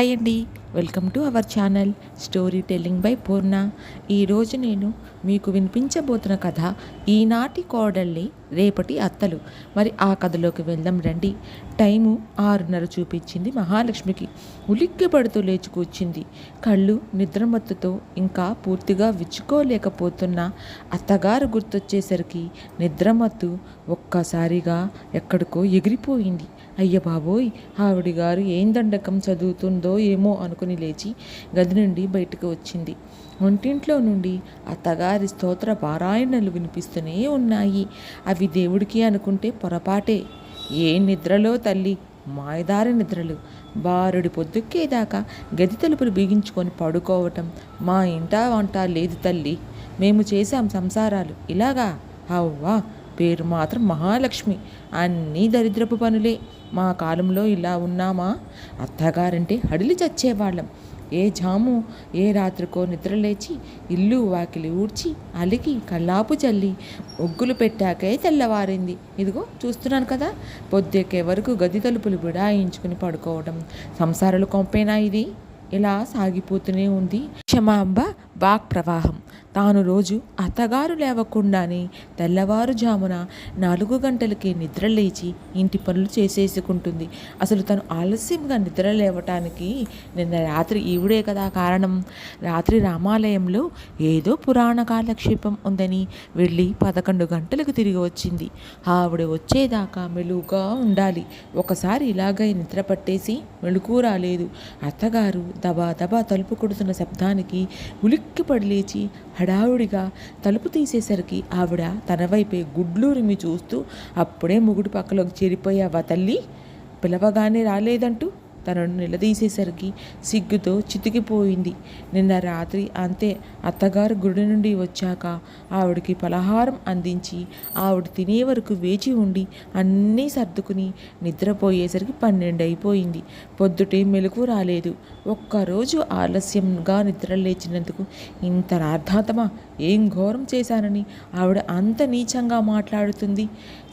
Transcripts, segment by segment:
Hi అండి. Welcome to our channel story telling by Purna. ఈరోజు నేను మీకు వినిపించబోతున్న కథ ఈనాటి కోడళ్ళే రేపటి అత్తలు. మరి ఆ కథలోకి వెళ్దాం రండి. టైము ఆరున్నర చూపించింది మహాలక్ష్మికి. ఉలిక్కిపడుతూ లేచుకొచ్చింది లేచి కళ్ళు నిద్రమత్తుతో ఇంకా పూర్తిగా విచ్చుకోలేకపోతున్న అత్తగారు గుర్తొచ్చేసరికి నిద్రమత్తు ఒక్కసారిగా ఎక్కడికో ఎగిరిపోయింది. అయ్య బాబోయ్ ఆవిడ గారు ఏం దండకం చదువుతుందో ఏమో పట్టుకుని లేచి గది నుండి బయటకు వచ్చింది. ఒంటింట్లో నుండి అత్తగారి స్తోత్ర పారాయణలు వినిపిస్తూనే ఉన్నాయి. అవి దేవుడికి అనుకుంటే పొరపాటే. ఏ నిద్రలో తల్లి? మాయదారి నిద్రలు. బారుడి పొద్దుక్కేదాకా గది తలుపులు బిగించుకొని పడుకోవటం మా ఇంట వంట లేదు తల్లి. మేము చేశాం సంసారాలు. ఇలాగా? అవ్వా! పేరు మాత్రం మహాలక్ష్మి. అన్నీ దరిద్రపు పనులే. మా కాలంలో ఇలా ఉన్నామా? అత్తగారంటే హడిలి చచ్చేవాళ్ళం. ఏ జాము ఏ రాత్రికో నిద్రలేచి ఇల్లు వాకిలి ఊడ్చి అలికి కల్లాపు చల్లి ముగ్గులు పెట్టాకే తెల్లవారింది. ఇదిగో చూస్తున్నాను కదా పొద్దెక్కే వరకు గది తలుపులు బిడాయించుకుని పడుకోవడం. సంసారాలు కొంపేనా ఇది? ఇలా సాగిపోతూనే ఉంది. క్షమాంబ వాక్ ప్రవాహం తాను రోజు అత్తగారు లేవకుండానే తెల్లవారుజామున నాలుగు గంటలకి నిద్ర లేచి ఇంటి పనులు చేసేసుకుంటుంది. అసలు తను ఆలస్యంగా నిద్ర లేవటానికి నిన్న రాత్రి ఈవిడే కదా కారణం. రాత్రి రామాలయంలో ఏదో పురాణ కాలక్షేపం ఉందని వెళ్ళి పదకొండు గంటలకు తిరిగి వచ్చింది. ఆవిడ వచ్చేదాకా మెలుగుగా ఉండాలి. ఒకసారి ఇలాగై నిద్ర పట్టేసి మెలుకు రాలేదు. అత్తగారు దబా దబా తలుపు కొడుతున్న చూడటానికి ఉలిక్కిపడి లేచి హడావుడిగా తలుపు తీసేసరికి ఆవిడ తన వైపే గుడ్లూరిమి చూస్తూ అప్పుడే ముగుడు పక్కలోకి చేరిపోయావా తల్లి? పిలవగానే రాలేదంటూ? తనను నిలదీసేసరికి సిగ్గుతో చితికిపోయింది. నిన్న రాత్రి అంతే అత్తగారు గుడి నుండి వచ్చాక ఆవిడకి పలహారం అందించి ఆవిడ తినే వరకు వేచి ఉండి అన్నీ సర్దుకుని నిద్రపోయేసరికి పన్నెండు అయిపోయింది పొద్దుటే మెలకు రాలేదు. ఒక్కరోజు ఆలస్యంగా నిద్ర లేచినందుకు ఇంత రార్థాతమా ఏం ఘోరం చేశానని ఆవిడ అంత నీచంగా మాట్లాడుతుంది.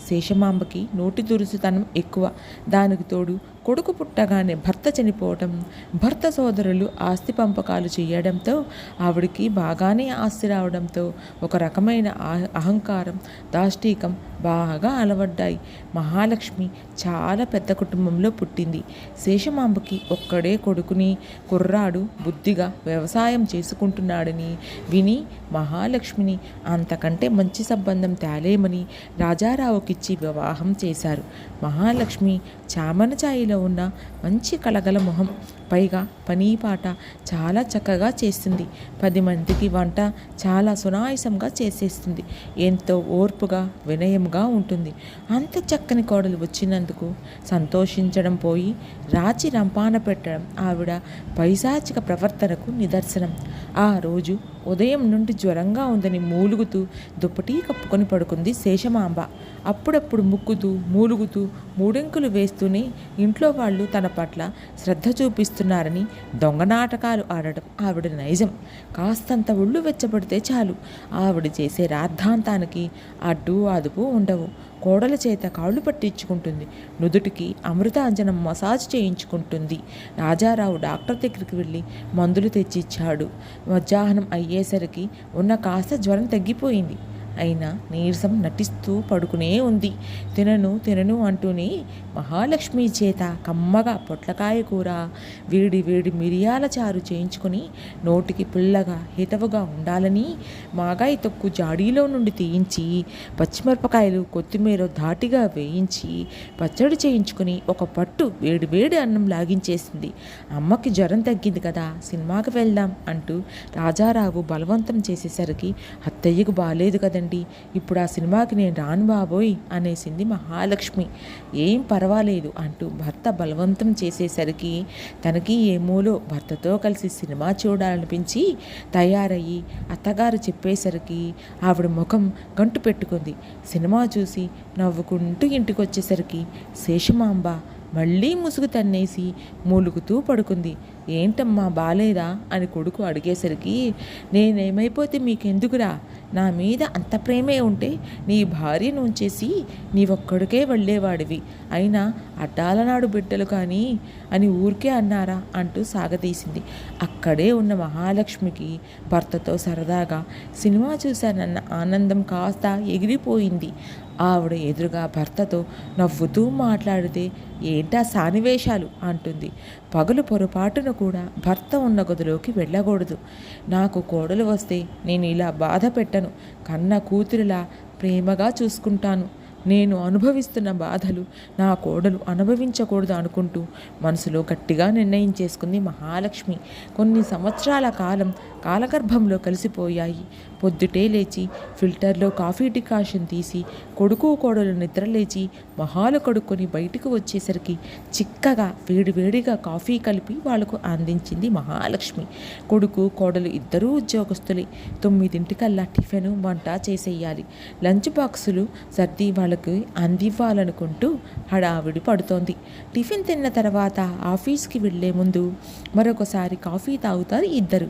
శేషమాంబకి నోటి దురుసుతనం ఎక్కువ. దానికి తోడు కొడుకు పుట్టగానే భర్త చనిపోవటం భర్త సోదరులు ఆస్తి పంపకాలు చేయడంతో ఆవిడికి బాగానే ఆస్తి రావడంతో ఒక రకమైన అహంకారం దాష్టీకం బాగా అలవడ్డాయి. మహాలక్ష్మి చాలా పెద్ద కుటుంబంలో పుట్టింది. శేషమాంబకి ఒక్కడే కొడుకుని కుర్రాడు బుద్ధిగా వ్యవసాయం చేసుకుంటున్నాడని విని మహాలక్ష్మిని అంతకంటే మంచి సంబంధం తేలేమని రాజారావుకిచ్చి వివాహం చేశారు. మహాలక్ష్మి చామనచాయిలో ఉన్న మంచి కలగల మొహం పైగా పనీపాట చాలా చక్కగా చేస్తుంది. పది మందికి వంట చాలా సునాయసంగా చేసేస్తుంది. ఎంతో ఓర్పుగా వినయంగా ఉంటుంది. అంత చక్కని కోడలు వచ్చినందుకు సంతోషించడం పోయి రాచి రంపాన పెట్టడం ఆవిడ పైశాచిక ప్రవర్తనకు నిదర్శనం. ఆ రోజు ఉదయం నుండి జ్వరంగా ఉందని మూలుగుతూ దుప్పటి కప్పుకొని పడుకుంది శేషమాంబ. అప్పుడప్పుడు ముక్కుతూ మూలుగుతూ మూడెంకులు వేస్తూనే ఇంట్లో వాళ్ళు తన పట్ల శ్రద్ధ చూపిస్తూ చేస్తున్నారని దొంగ నాటకాలు ఆడటం ఆవిడ నైజం. కాస్తంత ఒళ్ళు వెచ్చబడితే చాలు. ఆవిడ చేసే రాద్ధాంతానికి అడ్డు అదుపు ఉండవు. కోడల చేత కాళ్ళు పట్టించుకుంటుంది. నుదుటికి అమృతాంజనం మసాజ్ చేయించుకుంటుంది. రాజారావు డాక్టర్ దగ్గరికి వెళ్ళి మందులు తెచ్చిచ్చాడు. మధ్యాహ్నం అయ్యేసరికి ఉన్న కాస్త జ్వరం తగ్గిపోయింది. అయినా నీరసం నటిస్తూ పడుకునే ఉంది. తినను తినను అంటూనే మహాలక్ష్మి చేత కమ్మగా పొట్లకాయ కూర వేడి వేడి మిరియాల చారు చేయించుకొని నోటికి పుల్లగా హితవుగా ఉండాలని మాగాయి తొక్కు జాడీలో నుండి తీయించి పచ్చిమిరపకాయలు కొత్తిమీర ధాటిగా వేయించి పచ్చడి చేయించుకుని ఒక పట్టు వేడి వేడి అన్నం లాగించేసింది. అమ్మకి జ్వరం తగ్గింది కదా సినిమాకి వెళ్దాం అంటూ రాజారావు బలవంతం చేసేసరికి అత్తయ్యకు బాలేదు కదండి. ఇప్పుడు ఆ సినిమాకి నేను రాను బాబోయ్ అనేసింది మహాలక్ష్మి. ఏం పర్వాలేదు అంటూ భర్త బలవంతం చేసేసరికి తనకి ఏమోలో భర్తతో కలిసి సినిమా చూడాలనిపించి తయారయ్యి అత్తగారు చెప్పేసరికి ఆవిడ ముఖం గంటు పెట్టుకుంది. సినిమా చూసి నవ్వుకుంటూ ఇంటికి వచ్చేసరికి శేషమాంబ మళ్ళీ ముసుగు తన్నేసి మూలుగుతూ పడుకుంది. ఏంటమ్మా బాలేదా? అని కొడుకు అడిగేసరికి నేనేమైపోతే మీకెందుకురా? నా మీద అంత ప్రేమే ఉంటే నీ భార్యను ఉంచేసి నీవొక్కడికే వెళ్ళేవాడివి. అయినా అడ్డాలనాడు బిడ్డలు కానీ అని ఊరికే అన్నారా అంటూ సాగతీసింది అక్కడే ఉన్న మహాలక్ష్మికి భర్తతో సరదాగా సినిమా చూశానన్న ఆనందం కాస్త ఎగిరిపోయింది. ఆవిడ ఎదురుగా భర్తతో నవ్వుతూ మాట్లాడితే ఏంటా సానివేశాలు? అంటుంది. పగలు పొరపాటున కూడా భర్త ఉన్న గదిలోకి వెళ్ళకూడదు. నాకు కోడలు వస్తే నేను ఇలా బాధ పెట్టను. కన్న కూతురులా ప్రేమగా చూసుకుంటాను. నేను అనుభవిస్తున్న బాధలు నా కోడలు అనుభవించకూడదు అనుకుంటూ మనసులో గట్టిగా నిర్ణయం చేసుకుంది మహాలక్ష్మి. కొన్ని సంవత్సరాల కాలం కాలగర్భంలో కలిసిపోయాయి. పొద్దుటే లేచి ఫిల్టర్లో కాఫీ డికాషన్ తీసి కొడుకు కోడలు నిద్రలేచి మొహాలు కడుక్కొని బయటకు వచ్చేసరికి చిక్కగా వేడివేడిగా కాఫీ కలిపి వాళ్ళకు అందించింది మహాలక్ష్మి. కొడుకు కోడలు ఇద్దరూ ఉద్యోగస్తులే. తొమ్మిదింటికల్లా టిఫిన్ వంట చేసేయాలి. లంచ్ బాక్సులు సర్ది వాళ్ళకి అందివ్వాలనుకుంటూ హడావిడి పడుతోంది. టిఫిన్ తిన్న తర్వాత ఆఫీస్కి వెళ్ళే ముందు మరొకసారి కాఫీ తాగుతారు ఇద్దరు.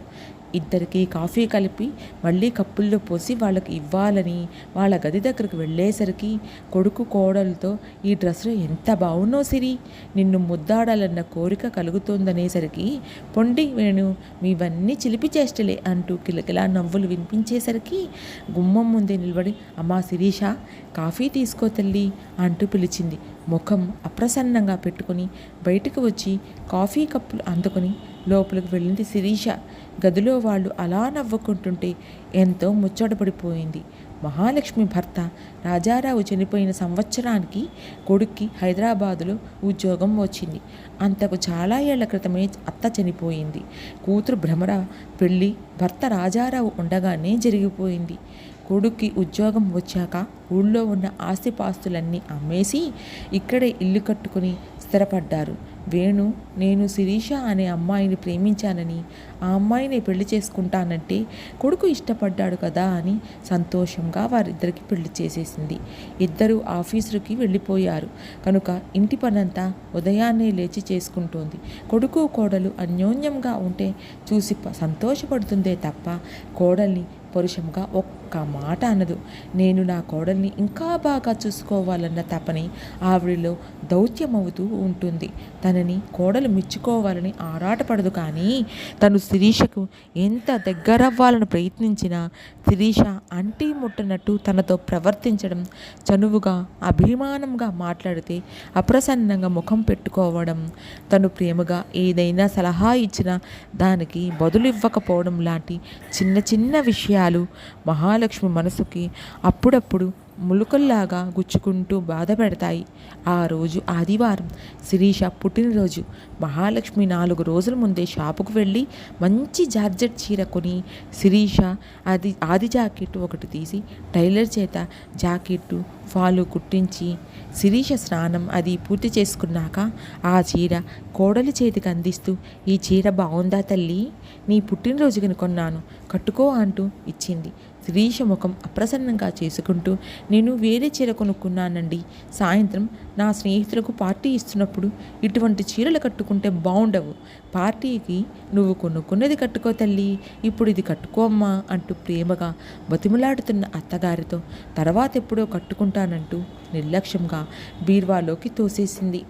ఇద్దరికి కాఫీ కలిపి మళ్ళీ కప్పుల్లో పోసి వాళ్ళకి ఇవ్వాలని వాళ్ళ గది దగ్గరకు వెళ్ళేసరికి కొడుకు కోడలతో ఈ డ్రెస్లో ఎంత బాగున్నో సిరి? నిన్ను ముద్దాడాలన్న కోరిక కలుగుతోందనేసరికి పొండి వేణు మీవన్నీ చిలిపి చేష్టలే అంటూ కిలకిలా నవ్వులు వినిపించేసరికి గుమ్మం ముందే నిలబడి అమ్మా శిరీష కాఫీ తీసుకో తల్లి అంటూ పిలిచింది. ముఖం అప్రసన్నంగా పెట్టుకుని బయటకు వచ్చి కాఫీ కప్పులు అందుకొని లోపలికి వెళ్ళింది శిరీష. గదిలో వాళ్ళు అలా నవ్వుకుంటుంటే ఎంతో ముచ్చటపడిపోయింది మహాలక్ష్మి భర్త రాజారావు చనిపోయిన సంవత్సరానికి కొడుక్కి హైదరాబాదులో ఉద్యోగం వచ్చింది. అంతకు చాలా ఏళ్ళ క్రితమే అత్త చనిపోయింది. కూతురు భ్రమర పెళ్ళి భర్త రాజారావు ఉండగానే జరిగిపోయింది. కొడుక్కి ఉద్యోగం వచ్చాక ఊళ్ళో ఉన్న ఆస్తిపాస్తులన్నీ అమ్మేసి ఇక్కడే ఇల్లు కట్టుకుని స్థిరపడ్డారు. వేణు నేను శిరీష అనే అమ్మాయిని ప్రేమించానని ఆ అమ్మాయిని పెళ్ళి చేసుకుంటానంటే కొడుకు ఇష్టపడ్డాడు కదా అని సంతోషంగా వారిద్దరికి పెళ్ళి చేసేసింది. ఇద్దరు ఆఫీసులకి వెళ్ళిపోయారు. కనుక ఇంటి పనంతా ఉదయాన్నే లేచి చేసుకుంటోంది. కొడుకు కోడలు అన్యోన్యంగా ఉంటే చూసి సంతోషపడుతుందే తప్ప కోడల్ని పరుషంగా ఒక్క మాట అనదు. నేను నా కోడల్ని ఇంకా బాగా చూసుకోవాలన్న తపని ఆవిడలో దౌత్యమవుతూ ఉంటుంది. తనని కోడలు మెచ్చుకోవాలని ఆరాటపడదు కానీ తను శిరీషకు ఎంత దగ్గరవ్వాలని ప్రయత్నించినా శిరీష అంటీ ముట్టనట్టు తనతో ప్రవర్తించడం చనువుగా అభిమానంగా మాట్లాడితే అప్రసన్నంగా ముఖం పెట్టుకోవడం తను ప్రేమగా ఏదైనా సలహా ఇచ్చినా దానికి బదులు ఇవ్వకపోవడం లాంటి చిన్న చిన్న విషయాలు మహాలక్ష్మి మనసుకి అప్పుడప్పుడు ములుకల్లాగా గుచ్చుకుంటూ బాధ పెడతాయి ఆ రోజు ఆదివారం శిరీష పుట్టినరోజు. మహాలక్ష్మి నాలుగు రోజుల ముందే షాపుకు వెళ్ళి మంచి జార్జెట్ చీర కొని శిరీష అది ఆది జాకెట్ ఒకటి తీసి టైలర్ చేత జాకెట్టు ఫాలు కుట్టించి శిరీష స్నానం అది పూర్తి చేసుకున్నాక ఆ చీర కోడలి చేతికి అందిస్తూ ఈ చీర బాగుందా తల్లి? నీ పుట్టినరోజు కొన్నాను. కట్టుకో అంటూ ఇచ్చింది. శిరీష ముఖం అప్రసన్నంగా చేసుకుంటూ నేను వేరే చీర కొనుక్కున్నానండి. సాయంత్రం నా స్నేహితులకు పార్టీ ఇస్తున్నప్పుడు ఇటువంటి చీరలు కట్టుకుంటే బాగుండవు పార్టీకి నువ్వు కొనుక్కున్నది కట్టుకో తల్లి ఇప్పుడు ఇది కట్టుకోమ్మా అంటూ ప్రేమగా బతిమలాడుతున్న అత్తగారితో తర్వాత ఎప్పుడో కట్టుకుంటానంటూ నిర్లక్ష్యంగా బీర్వాలోకి తోసేసింది.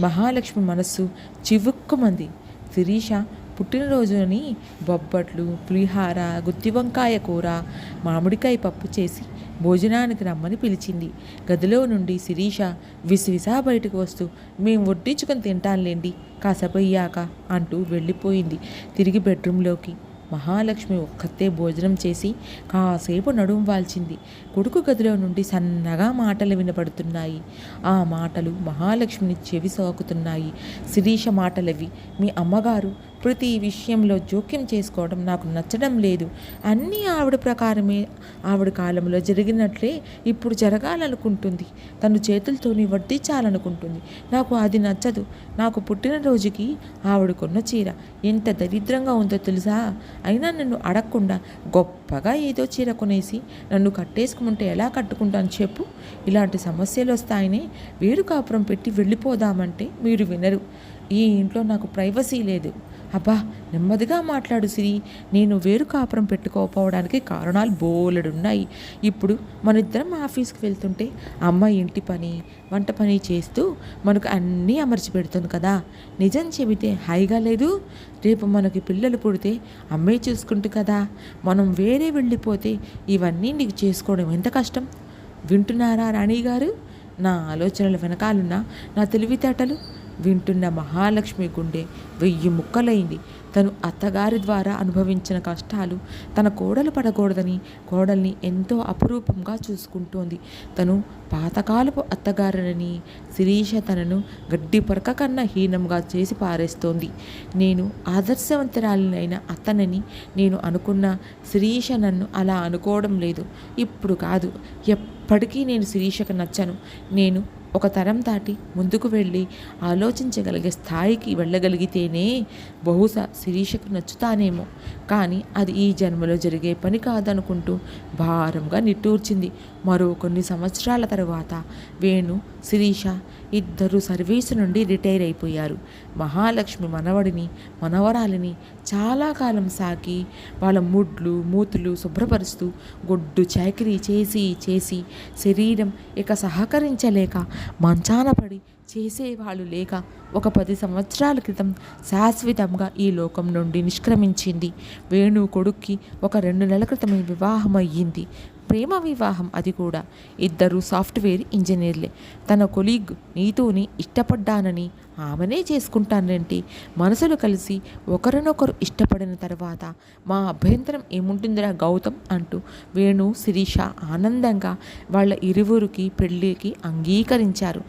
మహాలక్ష్మి మనస్సు చివుక్కుమంది. శిరీష పుట్టినరోజుని బొబ్బట్లు పులిహార గుత్తి వంకాయ కూర మామిడికాయ పప్పు చేసి భోజనానికి రమ్మని పిలిచింది. గదిలో నుండి శిరీష విసివిసా బయటకు వస్తూ మేము వడ్డించుకొని తింటానులేండి కాసపోయాక అంటూ వెళ్ళిపోయింది. తిరిగి బెడ్రూమ్లోకి మహాలక్ష్మి ఒక్కతే భోజనం చేసి కాసేపు నడుము వాల్చింది. కొడుకు గదిలో నుండి సన్నగా మాటలు వినపడుతున్నాయి. ఆ మాటలు మహాలక్ష్మిని చెవి సోకుతున్నాయి శిరీష మాటలవి మీ అమ్మగారు ప్రతి విషయంలో జోక్యం చేసుకోవడం నాకు నచ్చడం లేదు. అన్నీ ఆవిడ ప్రకారమే ఆవిడ కాలంలో జరిగినట్లే ఇప్పుడు జరగాలనుకుంటుంది. తను చేతులతోని వడ్డించాలనుకుంటుంది. నాకు అది నచ్చదు. నాకు పుట్టినరోజుకి ఆవిడకున్న చీర ఎంత దరిద్రంగా ఉందో తెలుసా? అయినా నన్ను అడగకుండా గొప్పగా ఏదో చీర కొనేసి నన్ను కట్టేసుకుంటే ఎలా కట్టుకుంటాను చెప్పు? ఇలాంటి సమస్యలు వస్తాయని వేరు కాపురం పెట్టి వెళ్ళిపోదామంటే మీరు వినరు. ఈ ఇంట్లో నాకు ప్రైవసీ లేదు. అబ్బా నెమ్మదిగా మాట్లాడు సిరి. నేను వేరు కాపురం పెట్టుకోకపోవడానికి కారణాలు బోలెడున్నాయి. ఇప్పుడు మన ఇద్దరం ఆఫీస్కి వెళ్తుంటే అమ్మ ఇంటి పని వంట పని చేస్తూ మనకు అన్నీ అమర్చి పెడుతుంది కదా. నిజం చెబితే హాయిగా లేదు. రేపు మనకి పిల్లలు పుడితే అమ్మే చూసుకుంటు కదా. మనం వేరే వెళ్ళిపోతే ఇవన్నీ నీకు చేసుకోవడం ఎంత కష్టం? వింటున్నారా రాణి గారు నా ఆలోచనల వెనకాలన్న నా తెలివితేటలు? వింటున్న మహాలక్ష్మి గుండె వెయ్యి ముక్కలైంది. తను అత్తగారి ద్వారా అనుభవించిన కష్టాలు తన కోడలు పడకూడదని కోడల్ని ఎంతో అపురూపంగా చూసుకుంటోంది. తను పాతకాలపు అత్తగారినని శిరీష తనను గడ్డి పరక కన్నా హీనంగా చేసి పారేస్తోంది. నేను ఆదర్శవంతురాలినైన అతనని నేను అనుకున్న శిరీష నన్ను అలా అనుకోవడం లేదు. ఇప్పుడు కాదు ఎప్పటికీ నేను శిరీషకు నచ్చను. నేను ఒక తరం దాటి ముందుకు వెళ్ళి ఆలోచించగలిగే స్థాయికి వెళ్ళగలిగితేనే బహుశా శిరీషకు నచ్చుతానేమో. కానీ అది ఈ జన్మలో జరిగే పని కాదనుకుంటూ భారంగా నిట్టూర్చింది. మరో కొన్ని సంవత్సరాల తరువాత వేణు శిరీష ఇద్దరు సర్వీసు నుండి రిటైర్ అయిపోయారు. మహాలక్ష్మి మనవడిని మనవరాలిని చాలా కాలం సాకి వాళ్ళ ముడ్లు మూతులు శుభ్రపరుస్తూ గొడ్డు చాకిరీ చేసి చేసి శరీరం ఇక సహకరించలేక మంచాన పడి చేసేవాళ్ళు లేక ఒక పది సంవత్సరాల క్రితం శాశ్వతంగా ఈ లోకం నుండి నిష్క్రమించింది. వేణు కొడుక్కి ఒక రెండు నెలల క్రితమే వివాహం అయ్యింది ప్రేమ వివాహం అది కూడా. ఇద్దరు సాఫ్ట్వేర్ ఇంజనీర్లే. తన కొలీగ్ నీతోని ఇష్టపడ్డానని ఆమెనే చేసుకుంటానంటే మనసులు కలిసి ఒకరినొకరు ఇష్టపడిన తర్వాత మా అభ్యంతరం ఏముంటుందిరా గౌతమ్ అంటూ వేణు శిరీష ఆనందంగా వాళ్ళ ఇరువురికి పెళ్ళికి అంగీకరించారు.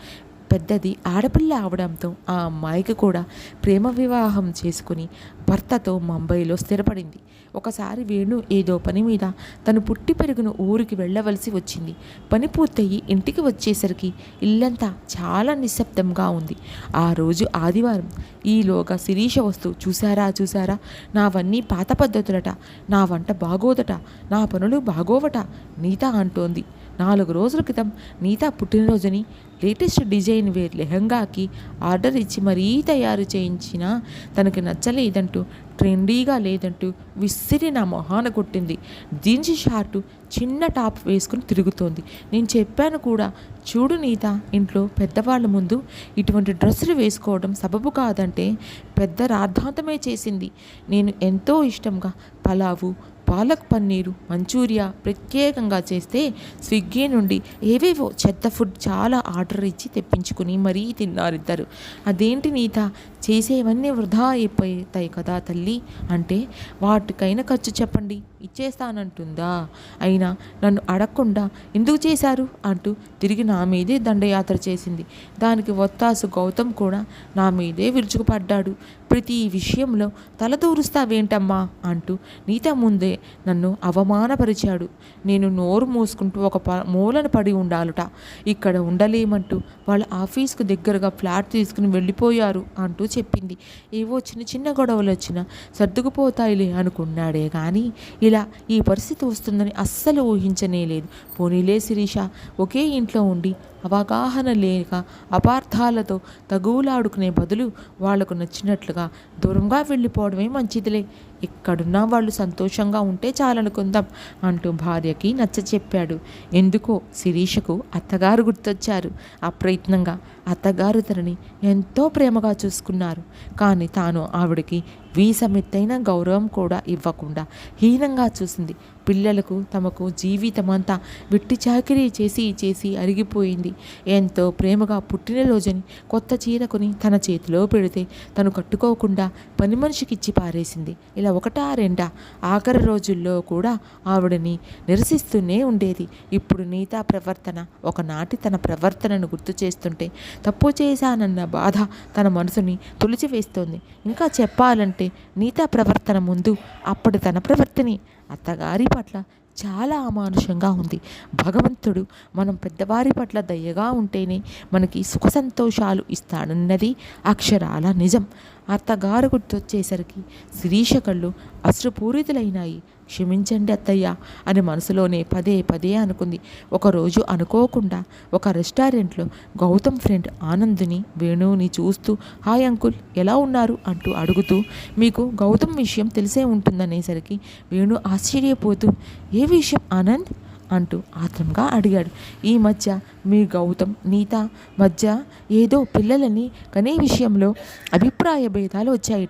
పెద్దది ఆడపిల్ల అవడంతో ఆ అమ్మాయికి కూడా ప్రేమ వివాహం చేసుకుని భర్తతో ముంబైలో స్థిరపడింది. ఒకసారి వేణు ఏదో పని మీద తను పుట్టి పెరిగిన ఊరికి వెళ్ళవలసి వచ్చింది. పని పూర్తయి ఇంటికి వచ్చేసరికి ఇల్లంతా చాలా నిశ్శబ్దంగా ఉంది. ఆ రోజు ఆదివారం. ఈలోగా శిరీష వస్తూ చూసారా చూసారా నావన్నీ పాత పద్ధతులట. నా వంట బాగోదట. నా పనులు బాగోవట. నీత అంటోంది. నాలుగు రోజుల క్రితం నీత పుట్టినరోజుని లేటెస్ట్ డిజైన్ వేర్ లెహంగాకి ఆర్డర్ ఇచ్చి మరీ తయారు చేయించినా తనకి నచ్చలేదంటూ ట్రెండీగా లేదంటూ విసిరి నా మొహాన కొట్టింది. జీన్స్ షార్టు చిన్న టాప్ వేసుకుని తిరుగుతోంది. నేను చెప్పాను కూడా చూడు నీత ఇంట్లో పెద్దవాళ్ళ ముందు ఇటువంటి డ్రెస్సులు వేసుకోవడం సబబు కాదంటే పెద్ద రాద్ధాంతమే చేసింది. నేను ఎంతో ఇష్టంగా పలావు పాలక్ పన్నీరు మంచూరియా ప్రత్యేకంగా చేస్తే స్విగ్గీ నుండి ఏవేవో చెత్త ఫుడ్ చాలా ఆర్డర్ ఇచ్చి తెప్పించుకుని మరీ తిన్నారిద్దరు. అదేంటి నీత? చేసేవన్నీ వృధా అయిపోతాయి కదా తల్లి అంటే వాటికైనా ఖర్చు చెప్పండి. ఇచ్చేస్తానంటుందా? అయినా నన్ను అడగకుండా ఎందుకు చేశారు? అంటూ తిరిగి నా మీదే దండయాత్ర చేసింది. దానికి ఒత్తాసు గౌతమ్ కూడా నా మీదే విరుచుకుపడ్డాడు. ప్రతి విషయంలో తలదూరుస్తావేంటమ్మా అంటూ నీత ముందే నన్ను అవమానపరిచాడు. నేను నోరు మూసుకుంటూ ఒక ప మూలన పడి ఉండాలట. ఇక్కడ ఉండలేమంటూ వాళ్ళ ఆఫీస్కు దగ్గరగా ఫ్లాట్ తీసుకుని వెళ్ళిపోయారు అంటూ చెప్పింది. ఏవో చిన్న చిన్న గొడవలు వచ్చినా సర్దుకుపోతాయిలే అనుకున్నాడే కానీ ఇలా ఈ పరిస్థితి వస్తుందని అస్సలు ఊహించనే లేదు. పోనీలే శిరీష ఒకే ఇంట్లో ఉండి అవగాహన లేక అపార్థాలతో తగువులాడుకునే బదులు వాళ్ళకు నచ్చినట్లుగా దూరంగా వెళ్ళిపోవడమే మంచిదిలే. ఎక్కడున్నా వాళ్ళు సంతోషంగా ఉంటే చాలనుకుందాం అంటూ భార్యకి నచ్చ చెప్పాడు. ఎందుకో శిరీషకు అత్తగారు గుర్తొచ్చారు. అప్రయత్నంగా అత్తగారు తనని ఎంతో ప్రేమగా చూసుకున్నారు. కానీ తాను ఆవిడకి వీసమెత్తైన గౌరవం కూడా ఇవ్వకుండా హీనంగా చూసింది. పిల్లలకు తమకు జీవితమంతా విట్టి చాకరీ చేసి చేసి అరిగిపోయింది. ఎంతో ప్రేమగా పుట్టినరోజుని కొత్త చీర కొని తన చేతిలో పెడితే తను కట్టుకోకుండా పని మనిషికి ఇచ్చి పారేసింది. ఇలా ఒకటా రెండా ఆఖరి రోజుల్లో కూడా ఆవిడని నిరసిస్తూనే ఉండేది. ఇప్పుడు నీతా ప్రవర్తన ఒకనాటి తన ప్రవర్తనను గుర్తు చేస్తుంటే తప్పు చేశానన్న బాధ తన మనసుని తొలిచివేస్తోంది. ఇంకా చెప్పాలంటే నీతా ప్రవర్తన ముందు అప్పటి తన ప్రవర్తని అత్తగారి పట్ల చాలా అమానుషంగా ఉంది. భగవంతుడు మనం పెద్దవారి పట్ల దయగా ఉంటేనే మనకి సుఖ సంతోషాలు ఇస్తాడన్నది అక్షరాల నిజం. అత్తగారు గుర్తొచ్చేసరికి శిరీష కళ్ళు అశ్రుపూరితులైనాయి. క్షమించండి అత్తయ్య అని మనసులోనే పదే పదే అనుకుంది. ఒకరోజు అనుకోకుండా ఒక రెస్టారెంట్లో గౌతమ్ ఫ్రెండ్ ఆనంద్ని వేణువుని చూస్తూ హాయ్ అంకుల్ ఎలా ఉన్నారు? అంటూ అడుగుతూ మీకు గౌతమ్ విషయం తెలిసే ఉంటుందనేసరికి వేణు ఆశ్చర్యపోతూ ఏ విషయం ఆనంద్? అంటూ ఆత్రంగా అడిగాడు. ఈ మధ్య మీ గౌతమ్ నీత మధ్య ఏదో పిల్లలని కనే విషయంలో అభిప్రాయ భేదాలు వచ్చాయట.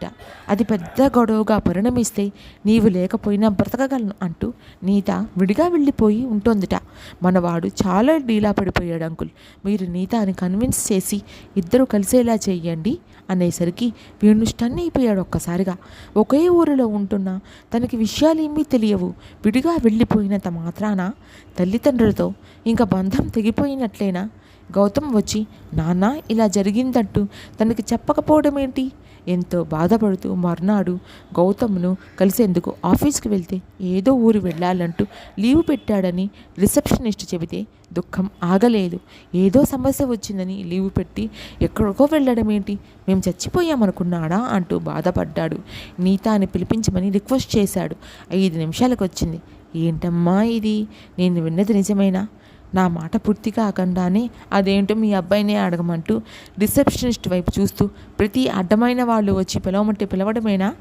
అది పెద్ద గొడవగా పరిణమిస్తే నీవు లేకపోయినా బ్రతకగలను అంటూ నీత విడిగా వెళ్ళిపోయి ఉంటోందిట. మనవాడు చాలా డీలా పడిపోయాడు అంకుల్. మీరు నీతాని కన్విన్స్ చేసి ఇద్దరు కలిసేలా చేయండి అనేసరికి వీణు స్టన్ అయిపోయాడు ఒక్కసారిగా. ఒకే ఊరిలో ఉంటున్న తనకి విషయాలేమీ తెలియవు. విడిగా వెళ్ళిపోయినంత మాత్రాన తల్లిదండ్రులతో ఇంకా బంధం తెగిపోయిన తెగిపోయినట్లేనా గౌతమ్ వచ్చి నాన్న ఇలా జరిగిందంటూ తనకి చెప్పకపోవడం ఏంటి? ఎంతో బాధపడుతూ మర్నాడు గౌతమ్ను కలిసేందుకు ఆఫీస్కి వెళ్తే ఏదో ఊరు వెళ్ళాలంటూ లీవ్ పెట్టాడని రిసెప్షనిస్ట్ చెబితే దుఃఖం ఆగలేదు. ఏదో సమస్య వచ్చిందని లీవ్ పెట్టి ఎక్కడికో వెళ్ళడం ఏంటి? మేము చచ్చిపోయామనుకున్నాడా? అంటూ బాధపడ్డాడు. నీతాని పిలిపించమని రిక్వెస్ట్ చేశాడు. ఐదు నిమిషాలకు వచ్చింది. ఏంటమ్మా ఇది? నేను విన్నది నిజమేనా? నా మాట పూర్తి కాకుండానే అదేంటో మీ అబ్బాయినే అడగమంటూ రిసెప్షనిస్ట్ వైపు చూస్తూ ప్రతి అడ్డమైన వాళ్ళు వచ్చి పిలవమంటే పిలవడమేనా?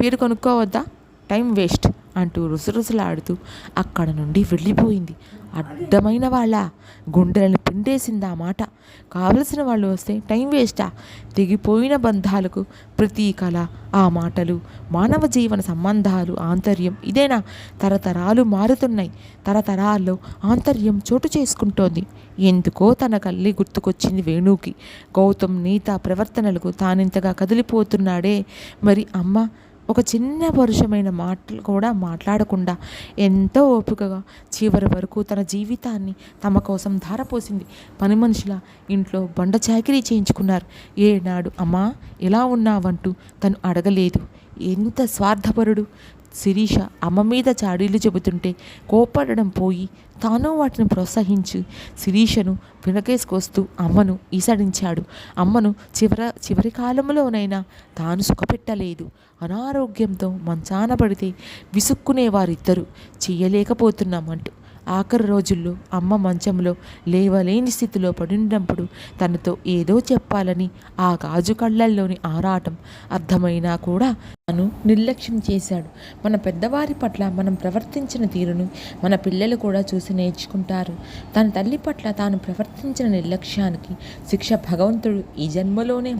పేరు కొనుక్కోవద్దా? Time waste. అంటూ రుసరుసలాడుతూ అక్కడ నుండి వెళ్ళిపోయింది. అడ్డమైన వాళ్ళ గుండెలను పిండేసింది ఆ మాట. కావలసిన వాళ్ళు వస్తే టైం వేస్టా. తెగిపోయిన బంధాలకు ప్రతీకల ఆ మాటలు మానవ జీవన సంబంధాలు ఆంతర్యం ఇదేనా? తరతరాలు మారుతున్నాయి. తరతరాల్లో ఆంతర్యం చోటు చేసుకుంటోంది. ఎందుకో తన కళ్ళి గుర్తుకొచ్చింది వేణుకి. గౌతమ్ నీత ప్రవర్తనలకు తానింతగా కదిలిపోతున్నాడే. మరి అమ్మ ఒక చిన్న పరుషమైన మాటలు కూడా మాట్లాడకుండా ఎంతో ఓపికగా చివరి వరకు తన జీవితాన్ని తమ కోసం ధారపోసింది. పని మనుషుల ఇంట్లో బండ చాకిరీ చేయించుకున్నారు. ఏనాడు అమ్మా ఎలా ఉన్నావంటూ తను అడగలేదు. ఎంత స్వార్థపరుడు శిరీష అమ్మ మీద చాడీలు చెబుతుంటే కోపడడం పోయి తాను వాటిని ప్రోత్సహించి. శిరీషను వెనకేసుకొస్తూ అమ్మను ఈసడించాడు. అమ్మను చివర చివరి కాలంలోనైనా తాను సుఖపెట్టలేదు. అనారోగ్యంతో మంచాన పడితే విసుక్కునేవారిద్దరూ చేయలేకపోతున్నామంటూ ఆఖరి రోజుల్లో అమ్మ మంచంలో లేవలేని స్థితిలో పడినప్పుడు తనతో ఏదో చెప్పాలని ఆ గాజు కళ్ళల్లోని ఆరాటం అర్థమైనా కూడా తను నిర్లక్ష్యం చేశాడు. మన పెద్దవారి పట్ల మనం ప్రవర్తించిన తీరును మన పిల్లలు కూడా చూసి నేర్చుకుంటారు. తన తల్లి పట్ల తాను ప్రవర్తించిన నిర్లక్ష్యానికి శిక్ష భగవంతుడు ఈ జన్మలోనే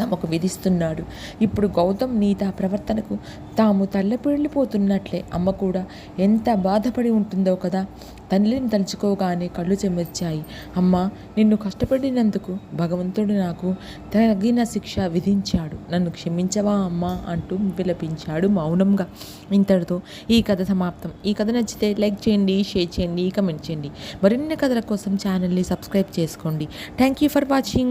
తమకు విధిస్తున్నాడు. ఇప్పుడు గౌతమ్ నీత ప్రవర్తనకు తాము తల్లపిల్లిపోతున్నట్లే. అమ్మ కూడా ఎంత బాధపడి ఉంటుందో కదా? తల్లిని తలుచుకోగానే కళ్ళు చెమర్చాయి. అమ్మ నిన్ను కష్టపడినందుకు భగవంతుడు నాకు తగిన శిక్ష విధించాడు. నన్ను క్షమించవా అమ్మ? అంటూ విలపించాడు మౌనంగా. ఇంతటితో ఈ కథ సమాప్తం. ఈ కథ నచ్చితే లైక్ చేయండి షేర్ చేయండి కమెంట్ చేయండి. మరిన్ని కథల కోసం ఛానల్ని సబ్స్క్రైబ్ చేసుకోండి. Thank you for watching